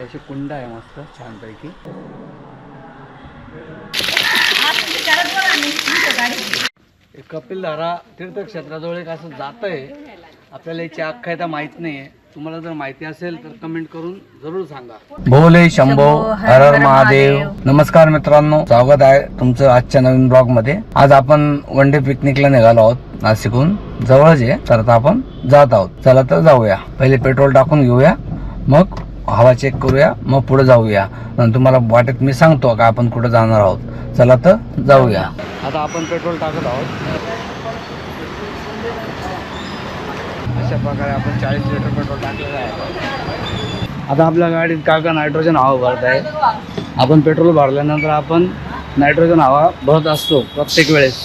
त्याची कुंड आहे मस्त छानपैकी. कपिल कपिलधारा तीर्थक्षेत्राजवळ एक असं जात आहे. आपल्याला याची अख्खायता माहीत नाही तुम्हाला जर माहिती असेल तर कमेंट करून जरूर सांगा. भोले शंभो हर हर महादेव. नमस्कार मित्रांनो स्वागत आहे तुमचं आजच्या नवीन ब्लॉगमध्ये आज आपण वन डे पिकनिकला निघालो आहोत नाशिकहून. जवळच आहे तर आता आपण जात आहोत. चला तर जाऊया. पहिले पेट्रोल टाकून घेऊया. मग हवा चेक करूया मग पुढे जाऊया. नंतर तुम्हाला वाटेत मी सांगतो का आपण कुठं जाणार आहोत. चला तर जाऊया. आता आपण पेट्रोल टाकत आहोत. अशा प्रकारे आपण चाळीस लिटर पेट्रोल टाकलेलं आहे. आता आपल्या गाडीत काका नायट्रोजन हवा भरत आहे. आपण पेट्रोल भरल्यानंतर आपण नायट्रोजन हवा भरत असतो प्रत्येक वेळेस.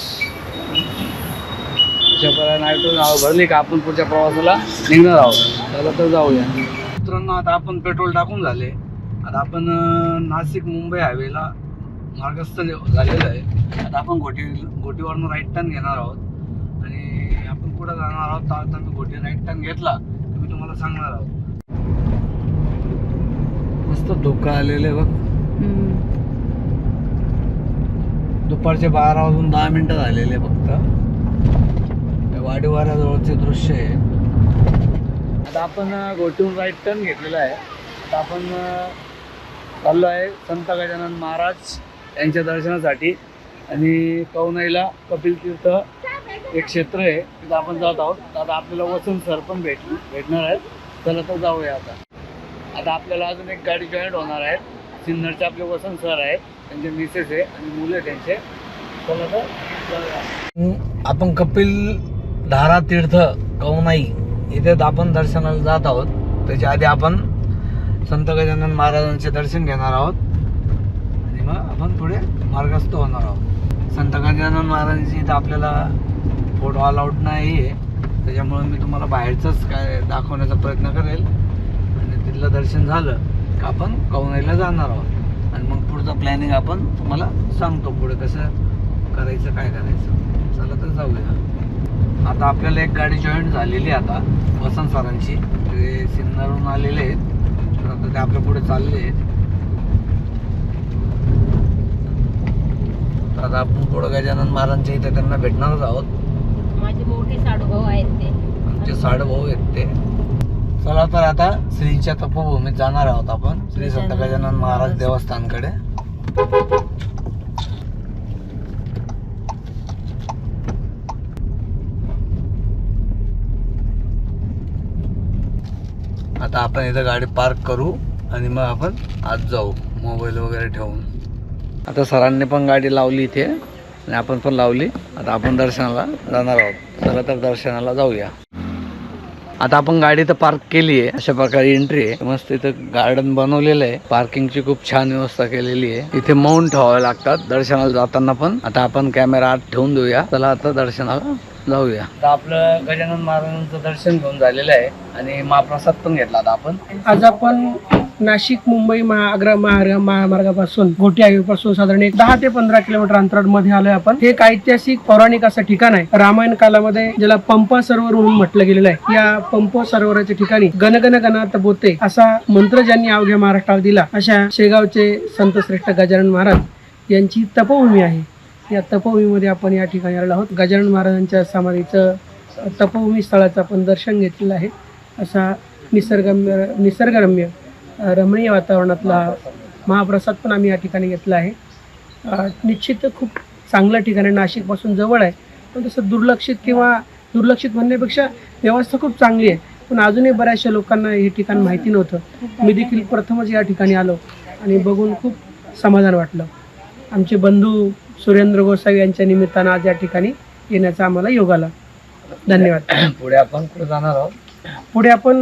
अशा प्रकारे नायट्रोजन हवा भरली का आपण पुढच्या प्रवासाला निघणार आहोत. चला तर जाऊया. मित्रांनो आता आपण पेट्रोल टाकून झाले. आता आपण नाशिक मुंबई हायवेला मार्गस्थ झालेलं आहे. आता आपण घोटी घोटीवरनं राईट टर्न घेणार आहोत. आणि आपण पुढे जाणार आहोत. तर आता मी घोटी राईट टर्न घेतला तर मी तुम्हाला सांगणार आहोत. मस्त धोका आलेलं आहे बघ. दुपारचे बारा वाजून दहा मिनिटं झालेले फक्त. वाडीवाऱ्याजवळचे दृश्य आहे. आता आपण गोटून राईट टर्न घेतलेला आहे. आता आपण चाललो आहे संत गजानन महाराज यांच्या दर्शनासाठी. आणि कवनाईला कपिल तीर्थ एक क्षेत्र आहे. तिथं आपण जात आहोत. तर आता आपल्याला वसंत सर पण भेट भेटणार आहेत. चला तर जाऊया आता. आता आपल्याला अजून एक गाडी जॉईंट होणार आहेत सिन्नरचे आपले वसंत सर आहेत. त्यांचे मिसेस आहे आणि मुलं त्यांचे. चला तर आपण कपिल धारा तीर्थ कवनाई इथे आपण दर्शनाला जात आहोत. त्याच्या आधी आपण संत गजानन महाराजांचे दर्शन घेणार आहोत. आणि मग आपण पुढे मार्गस्थ होणार आहोत. संत गजानन महाराजांची इथं आपल्याला फोटो अलाउड नाही आहे त्याच्यामुळे मी तुम्हाला बाहेरचंच काय दाखवण्याचा प्रयत्न करेल. आणि तिथलं दर्शन झालं का आपण कवनाईला जाणार आहोत. आणि मग पुढचं प्लॅनिंग आपण तुम्हाला सांगतो पुढे कसं करायचं काय करायचं. चला तर जाऊया. आता आपल्याला एक गाडी जॉईन झालेली आहे आता वसंत सरांची. ते सिन्नरहून आलेले आहेत. तर आता ते आपल्या पुढे चालले आहेत. आता आपण पुढे गजानन महाराजांच्या इथे त्यांना भेटणारच आहोत. माझे मोठे साडूभाऊ आहेत ते. आमचे साडभाऊ आहेत ते. चला तर आता श्रीच्या तपोभूमीत जाणार आहोत आपण. श्री संत गजानन महाराज देवस्थानकडे. आता आपण इथं गाडी पार्क करू आणि मग आपण आज जाऊ. मोबाईल वगैरे ठेवून. आता सरांनी पण गाडी लावली इथे. आणि आपण पण लावली. आता आपण दर्शनाला जाणार आहोत. चला तर दर्शनाला जाऊया. आता आपण गाडी तर पार्क केली आहे. अशा प्रकारे एंट्री आहे. मस्त इथं गार्डन बनवलेलं आहे. पार्किंगची खूप छान व्यवस्था केलेली आहे. इथे माउंट ठेवावे लागतात दर्शनाला जाताना पण. आता आपण कॅमेरा आत ठेवून देऊया. चला आता दर्शनाला जाऊया. आपलं गजानन महाराजांचं दर्शन घेऊन झालेलं आहे आणि महाप्रसाद पण घेतला आता आपण. आज आपण नाशिक मुंबई महाआग्रा महामार्ग महामार्गापासून घोटी हायवे पासून साधारण एक दहा ते पंधरा किलोमीटर अंतरामध्ये आलोय आपण. हे एक ऐतिहासिक पौराणिक असं ठिकाण आहे. रामायण कालामध्ये ज्याला पंपा सरोवर म्हणून म्हटलं गेलेलं आहे. या पंप सरोवराच्या ठिकाणी गणगण गणात बोते असा मंत्र ज्यांनी अवघ्या महाराष्ट्राला दिला अशा शेगावचे संत श्रेष्ठ गजानन महाराज यांची तपोभूमी आहे. या तपोभूमीमध्ये आपण या ठिकाणी आलो आहोत. गजानन महाराजांच्या समाधीचं तपोभूमी स्थळाचं आपण दर्शन घेतलेलं आहे. असा निसर्गम्य निसर्गरम्य रमणीय वातावरणातला महाप्रसाद पण आम्ही या ठिकाणी घेतला आहे. निश्चित खूप चांगलं ठिकाण आहे. नाशिकपासून जवळ आहे. पण तसं दुर्लक्षित किंवा दुर्लक्षित म्हणण्यापेक्षा व्यवस्था खूप चांगली आहे. पण अजूनही बऱ्याचशा लोकांना हे ठिकाण माहिती नव्हतं. मी देखील प्रथमच या ठिकाणी आलो आणि बघून खूप समाधान वाटलं. आमचे बंधू सुरेंद्र गोसावी यांच्या निमित्तानं आज या ठिकाणी येण्याचा आम्हाला योग आला. धन्यवाद. पुढे आपण कुठे जाणार आहोत? पुढे आपण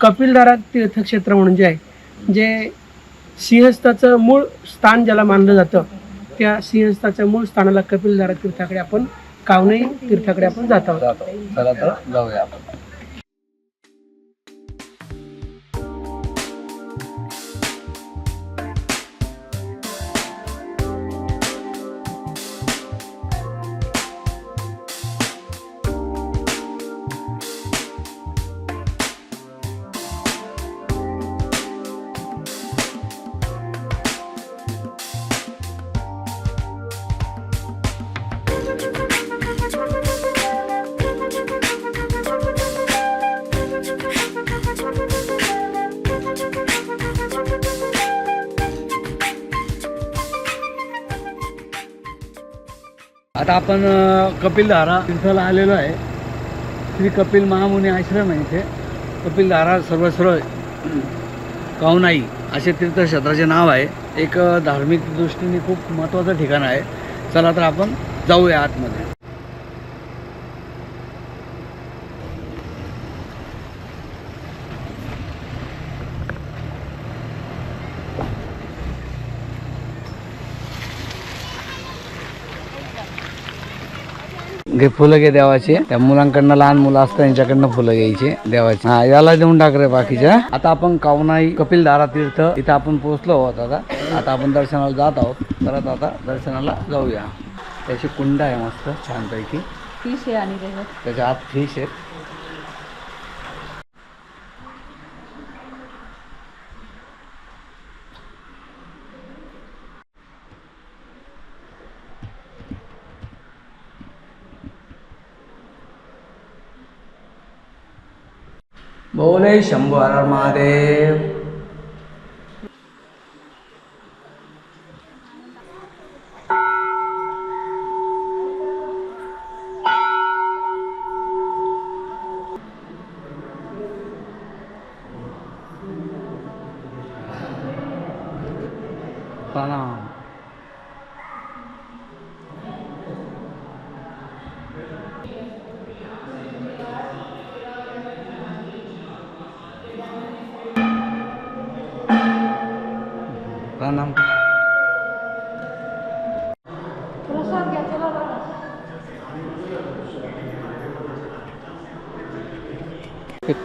कपिलधारा. तीर्थक्षेत्र म्हणून जे आहे जे सिंहस्थाचं मूळ स्थान ज्याला मानलं जातं त्या सिंहस्थाच्या मूळ स्थानाला कपिलधारा तीर्थाकडे आपण कावनई तीर्थाकडे आपण जात आहोत. जातो चला तर जाऊया आपण. आता आपण कपिलधारा तीर्थाला आलेलो आहे. श्री कपिल महामुनी आश्रम आहे इथे. कपिलधारा सर्वस्व कावनाई असे तीर्थक्षेत्राचे नाव आहे. एक धार्मिक दृष्टीने खूप महत्त्वाचं ठिकाण आहे. चला तर आपण जाऊया आतमध्ये. घे फुलं घे देवाचे. त्या मुलांकडनं लहान मुलं असतात त्यांच्याकडनं फुलं घ्यायची देवाची. हा याला देऊन टाक रे बाकीच्या. आता आपण कावनाई कपिलधारा तीर्थ इथं आपण पोहोचलो आहोत आता. आता आपण दर्शनाला जात आहोत. परत आता दर्शनाला जाऊया. त्याची कुंड आहे मस्त छानपैकी. फिश आहे आणि त्याच्या आत फिश आहे. बोले शंभू हर हर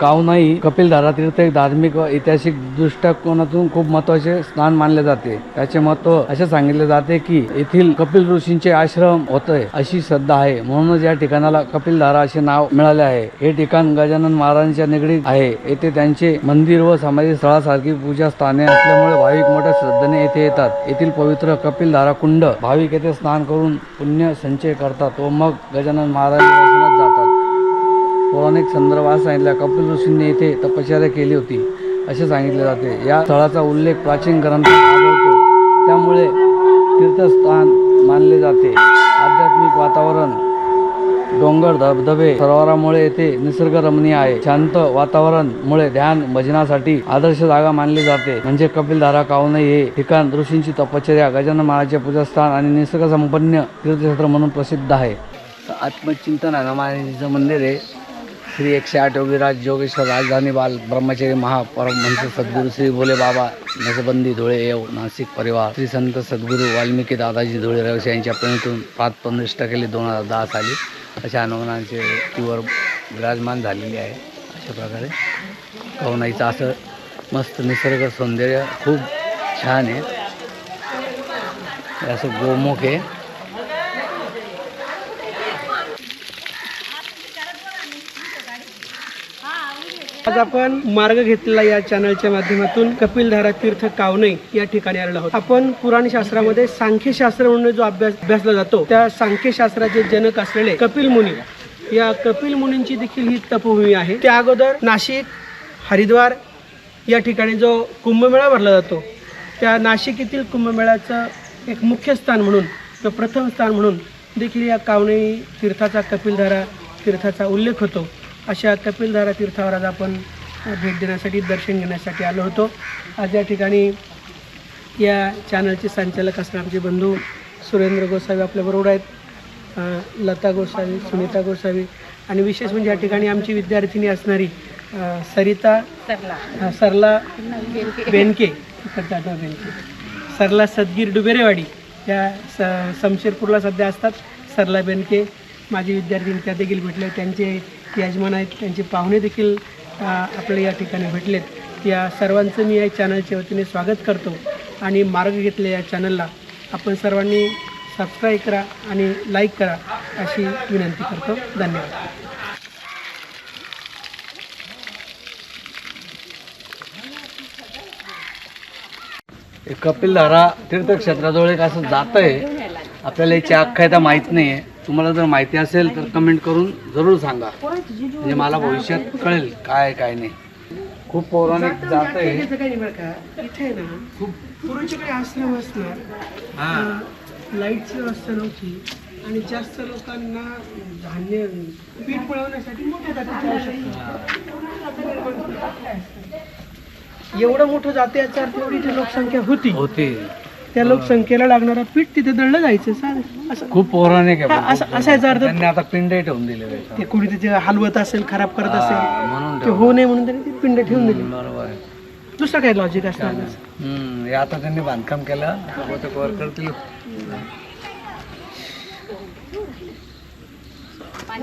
कावनाई कपिलधारा तीर्थ एक धार्मिक व ऐतिहासिक दृष्टिकोनातून खूप महत्त्वाचे स्थान मानले जाते. त्याचे महत्त्व असे सांगितले जाते की येथील कपिल ऋषींचे आश्रम होते अशी श्रद्धा आहे. म्हणूनच या ठिकाणाला कपिलधारा असे नाव मिळाले आहे. हे ठिकाण गजानन महाराजांच्या निगडीत आहे. येथे त्यांचे मंदिर व समाधी स्थळासारखी पूजा स्थाने असल्यामुळे भाविक मोठ्या श्रद्धेने येथे येतात. येथील पवित्र कपिलधारा कुंड भाविक येथे स्नान करून पुण्य संचय करतात व मग गजानन महाराज दर्शनात जातात. पौराणिक संदर्भात सांगितल्या कपिल ऋषींनी येथे तपश्चर्या केली होती. असे सांगितले जाते. या स्थळाचा उल्लेख प्राचीन ग्रंथात आढळतो. त्यामुळे तीर्थस्थान मानले जाते. आध्यात्मिक वातावरण डोंगर धबधबे सरोवरामुळे येथे निसर्गरमणीय आहे. शांत वातावरणमुळे ध्यान भजनासाठी आदर्श जागा मानली जाते. म्हणजे कपिलधारा कावनई हे ठिकाण ऋषींची तपश्चर्या गजानन महाराजचे पूजास्थान आणि निसर्गसंपन्न तीर्थक्षेत्र म्हणून प्रसिद्ध आहे. आत्मचिंतन आहे मंदिर आहे. श्री एकशे आठ योगीराज जोगेश्वर राजधानी बाल ब्रह्मचारी महापरमहंस सद्गुरू श्री भोले बाबा नसबंदी धुळे येव नाशिक परिवार. श्री संत सद्गुरू वाल्मिकी दादाजी धुळे रवसे यांच्या प्रेरणेतून पाच प्रतिष्ठा टक्के दोन हजार दहा साली अशा अनुमानांचे तीवर विराजमान झालेली आहे. अशा प्रकारे कवनाईचं असं मस्त निसर्ग सौंदर्य खूप छान आहे. असं गोमुख आहे. आज आपण मार्ग घेतलेला या चॅनलच्या माध्यमातून कपिलधारा तीर्थ कावनई या ठिकाणी आलेलो आहोत. आपण पुराण शास्त्रामध्ये सांख्यशास्त्र म्हणून जो अभ्यास अभ्यासला जातो त्या सांख्यशास्त्राचे जनक असलेले कपिल मुनी. या कपिल मुनींची देखील ही तपभूमी आहे. त्या अगोदर नाशिक हरिद्वार या ठिकाणी जो कुंभमेळा भरला जातो त्या नाशिक येथील कुंभमेळ्याचं एक मुख्य स्थान म्हणून किंवा प्रथम स्थान म्हणून देखील या कावणे तीर्थाचा कपिलधारा तीर्थाचा उल्लेख होतो. अशा कपिलधारा तीर्थावर आज आपण भेट देण्यासाठी दर्शन घेण्यासाठी आलो होतो. आज या ठिकाणी या चॅनलचे संचालक असणारे आमचे बंधू सुरेंद्र गोसावी आपल्याबरोबर आहेत लता गोसावी सुनीता गोसावी आणि विशेष म्हणजे या ठिकाणी आमची विद्यार्थिनी असणारी सरिता सरला. सरला बेनके बेनके. सरला सदगीर डुबेरेवाडी या स शमशेरपूरला सध्या असतात. सरला बेनके माझी विद्यार्थी त्या देखील भेटले. त्यांचे यजमान आहेत त्यांचे पाहुणे देखील आपल्या या ठिकाणी भेटलेत. या सर्वांचं मी या चॅनलच्या वतीने स्वागत करतो आणि मार्ग घेतले या चॅनलला आपण सर्वांनी सबस्क्राईब करा आणि लाईक करा अशी विनंती करतो. धन्यवाद. हे कपिलधारा तीर्थक्षेत्राजवळ एक असं जात आहे आपल्याला याची आख्यायता माहीत नाही आहे तुम्हाला जर माहिती असेल तर कमेंट करून जरूर सांगा. म्हणजे मला भविष्यात कळेल काय काय नाही. खूप पौराणिक जात आहे खूप. आश्रम असणार. हा. लाईटची व्यवस्था नव्हती. आणि जास्त लोकांना धान्य पीठ मिळवण्यासाठी मोठ्या जातीची आवश्यकता एवढं मोठं जाते याचा अर्थ एवढी लोकसंख्या होती. होती. त्या लोकसंख्येला लागणारं पीठ तिथे दळलं जायचं साधं. असं. खूप पौराणिक आहे हा. असं असं याचा अर्थ त्यांनी आता पिंडे ठेवून दिले ते कुणी त्याचे हलवत असेल खराब करत हा, असेल म्हणून ते. होऊ नये म्हणून त्यांनी ती पिंड ठेवून दिली. बरोबर आहे. दुसरं काय लॉजिक असणार? हम्म, हे आता त्यांनी बांधकाम केलं. ते कव्हर करतील.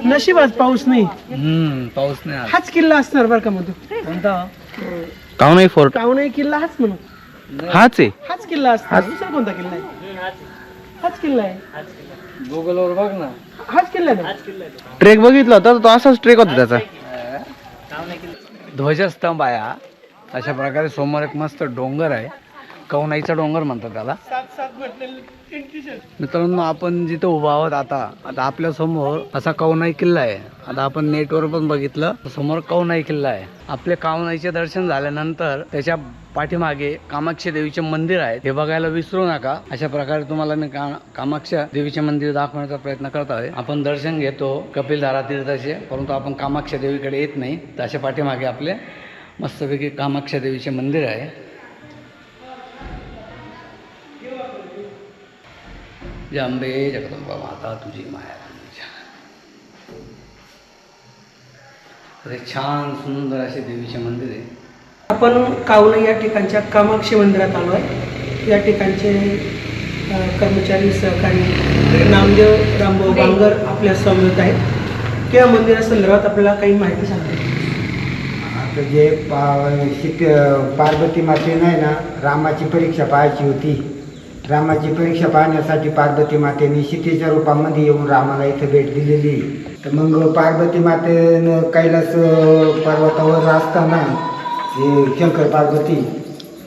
नशीब आज पाऊस नाही. हम्म, पाऊस नाही आला हाच किल्ला असणार बरं का मधू कोणता? काव नाही फोर्ट. टाऊन किल्ला हाच म्हणू हाच आहे. हाच किल्ला असणार दुसरा कोणता किल्ला आहे? हाच किल्ला आहे. गुगलवर बघ ना. हाच किल्ला आहे. ना? ट्रेक बघितला होता तर तो असाच ट्रेक होता त्याचा. ध्वजस्तंभ आहे हा. अशा प्रकारे समोर एक मस्त डोंगर आहे. कवनाईचा डोंगर म्हणतात त्याला. मित्रांनो आपण जिथं उभा आहोत आता आता आपल्यासमोर असा कवनाई किल्ला आहे. आता आपण नेटवर पण बघितलं. तर समोर कवनाई किल्ला आहे. आपले कावनाईचे दर्शन झाल्यानंतर त्याच्या पाठीमागे कामाक्षी देवीचे मंदिर आहे. हे बघायला विसरू नका. अशा प्रकारे तुम्हाला मी का देवीचे मंदिर दाखवण्याचा प्रयत्न करत आहे. आपण दर्शन घेतो. कपिलधारा तीर्थाचे. परंतु आपण कामाक्षा देवीकडे येत नाही. तर अशा पाठीमागे आपले मस्तपैकी कामाक्षा देवीचे मंदिर आहे. जंबे जगदंबा माता तुझी माया छान सुंदर असे देवीचे मंदिर आहे. आपण कावना या ठिकाणच्या कामाक्षी मंदिरात आलो आहे. या ठिकाणचे कर्मचारी सहकारी नामदेव रामभाऊ बांगर आपल्या समवेत आहेत. त्या मंदिरासंदर्भात आपल्याला काही माहिती सांगते. आता जे पा शिक पार्वती मातेनं आहे ना रामाची परीक्षा पाहायची होती. रामाची परीक्षा पाहण्यासाठी पार्वती मातेने सीतेच्या रूपामध्ये येऊन रामाला इथं भेट दिलेली. तर मग पार्वती मातेनं कैलास पर्वतावर असताना हे शंकर पार्वती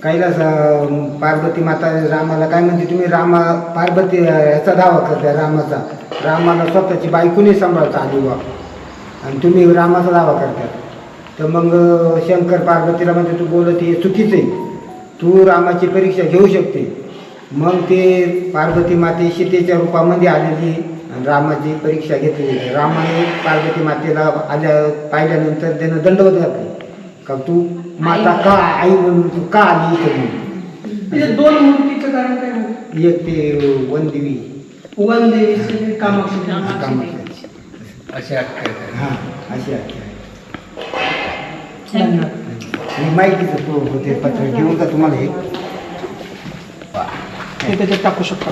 कैलास पार्वती माता रामाला काय म्हणते तुम्ही? रामा पार्वती याचा ह्याचा दावा करताय रामाचा. रामाला स्वतःची बायकोने सांभाळता आली बा आणि तुम्ही रामाचा दावा करता तर मग शंकर पार्वतीला म्हणते तू बोलत हे चुकीचं आहे. तू रामाची परीक्षा घेऊ शकते. मग ते पार्वती माते सीतेच्या रूपामध्ये आलेली आणि रामाची परीक्षा घेतली रामाने पार्वती मातेला आल्या पाहिल्यानंतर त्यानं दंडवत घातली. का तू माता का आई म्हणून तू का आली इथे म्हणून? दोन मूर्तीचं कारण काय एक ते वनदेवी. वन देवी कामाक्षी. हां अशी आख्या माहितीचं तो होते पत्र. घेऊन का तुम्हाला हे ते त्याच्यात टाकू शकतो.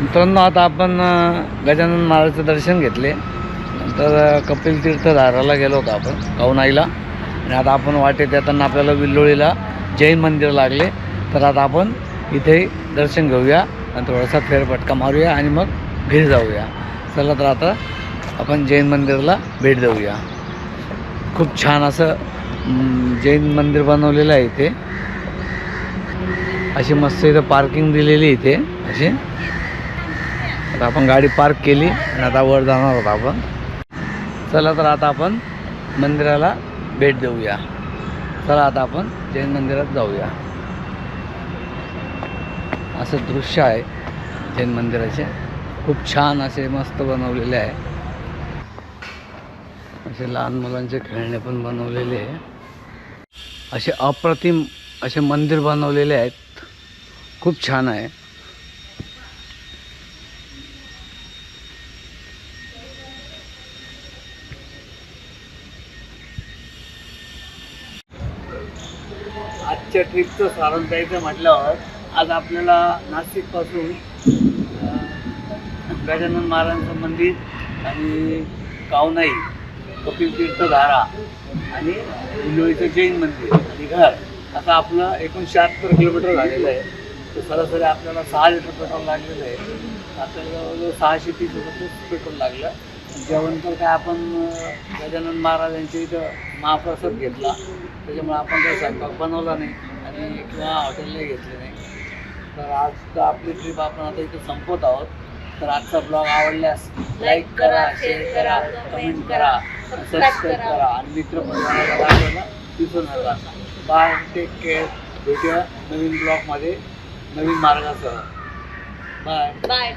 मित्रांनो आता आपण गजानन महाराजचं दर्शन घेतले. नंतर कपिल तीर्थधाराला गेलो होतो आपण कवनाईला. आणि आता आपण वाटेत येताना आपल्याला विल्लोळीला जैन मंदिर लागले. तर आता आपण इथे दर्शन घेऊया आणि थोडासा फेरफटका मारूया आणि मग घरी जाऊया. चला तर आता आपण जैन मंदिराला भेट देऊया. खूप छान असं जैन मंदिर बनवलेलं आहे इथे. अशी मस्त इथं पार्किंग दिलेली इथे. अशी. आता आपण गाडी पार्क केली आणि आता वर जाणार आहोत आपण. चला तर आता आपण मंदिराला भेट देऊया. चला आता आपण जैन मंदिरात जाऊया. असं दृश्य आहे जैन मंदिराचे. खूप छान असे मस्त बनवलेले आहे. असे लहान मुलांचे खेळणे पण बनवलेले आहे. असे अप्रतिम असे मंदिर बनवलेले आहेत. खूप छान आहे. आजच्या ट्रिपचं सारण द्यायचं म्हटल्यावर आज आपल्याला नाशिकपासून गजानन महाराजांचं मंदिर आणि कावनाई कपिल तीर्थधारा आणि लोईचं जैन मंदिर आणि घर. आता आपलं एकूण शहात्तर किलोमीटर झालेलं आहे. तर सरासरी आपल्याला सहा लिटर पेट्रोल लागलेलं आहे. आता जवळजवळ सहाशे तीस रुपये पेट्रोल लागलं. जेवण तर काय आपण गजानन महाराजांच्या इथं महाप्रसाद घेतला. त्याच्यामुळे आपण काही स्वयंपाक बनवला नाही आणि किंवा हॉटेललाही घेतले नाही. तर आज तर आपली ट्रिप आपण आता इथं संपवत आहोत. तर आजचा ब्लॉग आवडल्यास लाईक करा शेअर करा कमेंट करा सबस्क्राईब करा. आणि मित्र दाखवायला विसरू नका बाय टेक केअर भेटूया नवीन ब्लॉगमध्ये नवीन मार्गासह. Bye bye